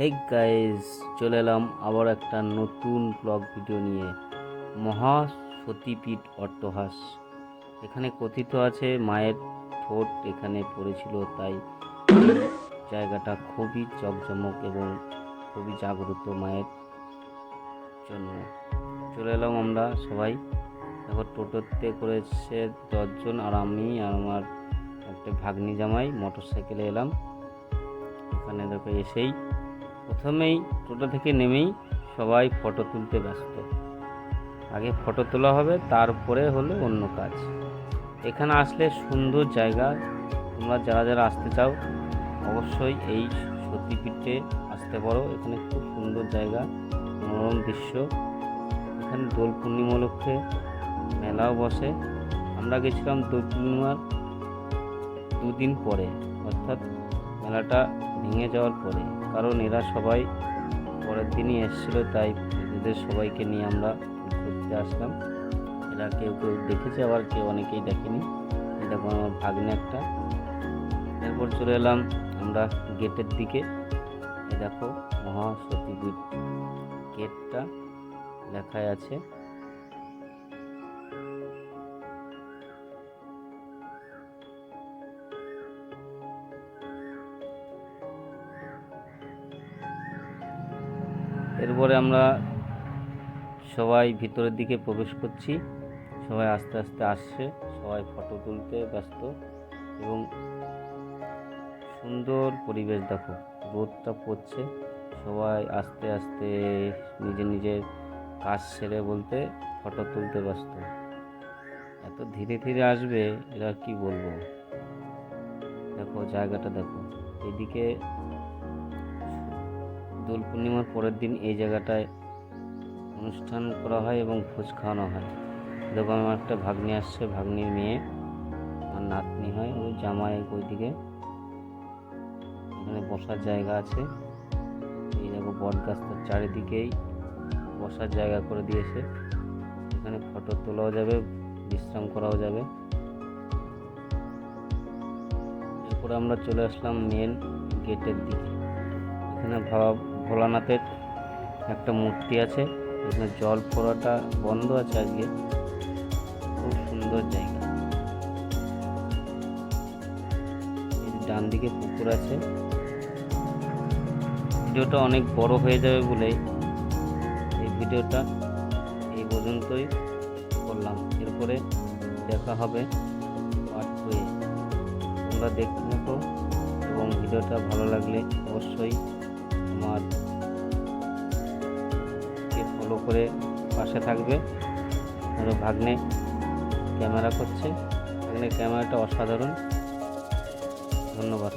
Hey guys চলে এলাম আবার একটা নতুন ব্লগ ভিডিও নিয়ে। মহা সতীপীঠ অট্টহাস। এখানে কথিত আছে, মায়ের ঠোঁট এখানে পড়েছিল, তাই জায়গাটা খুবই চকজমক এবং খুবই জাগ্রত মায়ের জন্য। চলে এলাম আমরা সবাই। দেখো, টোটোতে করেছে দশজন আর আমি আর আমার একটা ভাগ্নি জামাই মোটর সাইকেলে এলাম। এখানে দেখো এসেই প্রথমেই টোটো থেকে নেমেই সবাই ফটো তুলতে ব্যস্ত। আগে ফটো তোলা হবে, তারপরে হলো অন্য কাজ। এখানে আসলে সুন্দর জায়গা। তোমরা যারা যারা আসতে চাও, অবশ্যই এই সতীপীঠে আসতে পারো। এখানে খুব সুন্দর জায়গা, মনোরম দৃশ্য। এখানে দোল পূর্ণিমা লক্ষ্যে মেলাও বসে। আমরা গেছিলাম দোল পূর্ণিমার দুদিন পরে, অর্থাৎ মেলাটা ভেঙে যাওয়ার পরে, কারণ এরা সবাই পরের দিনই এসেছিল, তাই এদের সবাইকে নিয়ে আমরা ঘুরতে আসলাম। এরা কেউ কেউ দেখেছে, আবার কেউ অনেকেই দেখেনি। দেখো আমার ভাগ্নে একটা। এরপর চলে এলাম আমরা গেটের দিকে। দেখো মহাসতীপীঠ গেটটা লেখায় আছে। এরপরে আমরা সবাই ভিতরের দিকে প্রবেশ করছি। সবাই আস্তে আস্তে আসছে, সবাই ফটো তুলতে ব্যস্ত এবং সুন্দর পরিবেশ দেখো, রোদটা পড়ছে। সবাই আস্তে আস্তে নিজের নিজের কাজ সেরে বলতে ফটো তুলতে ব্যস্ত। এত ধীরে ধীরে আসবে, এরা কি বলব? দেখো, জায়গাটা দেখো, এদিকে দোল পূর্ণিমার পরের দিন এই জায়গাটায় অনুষ্ঠান করা হয় এবং ভোজ খাওয়ানো হয়। দেখো, আমার একটা ভাগ্নি আসছে, ভাগ্নির মেয়ে। আমার নাতনি হয়, ওই জামাই ওইদিকে। এখানে বসার জায়গা আছে। এই দেখো, বট চারিদিকেই বসার জায়গা করে দিয়েছে। এখানে ফটো তোলাও যাবে, বিশ্রাম করাও যাবে। এরপরে আমরা চলে আসলাম মেন গেটের দিকে। এখানে ভা- ভোলানাথের একটা মূর্তি আছে। এখানে জল পড়াটা বন্ধ আছে আজকে। খুব সুন্দর জায়গা। ডান দিকে পুকুর আছে। ভিডিওটা অনেক বড় হয়ে যাবে বলে এই ভিডিওটা এই পর্যন্তই করলাম। এরপরে দেখা হবে পার্ট টুয়ে তোমরা দেখতে থাকো এবং ভিডিওটা ভালো লাগলে অবশ্যই আমার ফলো করে পাশে থাকবে। আরও ভাগ্নে ক্যামেরা করছে। ভাগ্নে ক্যামেরাটা অসাধারণ। ধন্যবাদ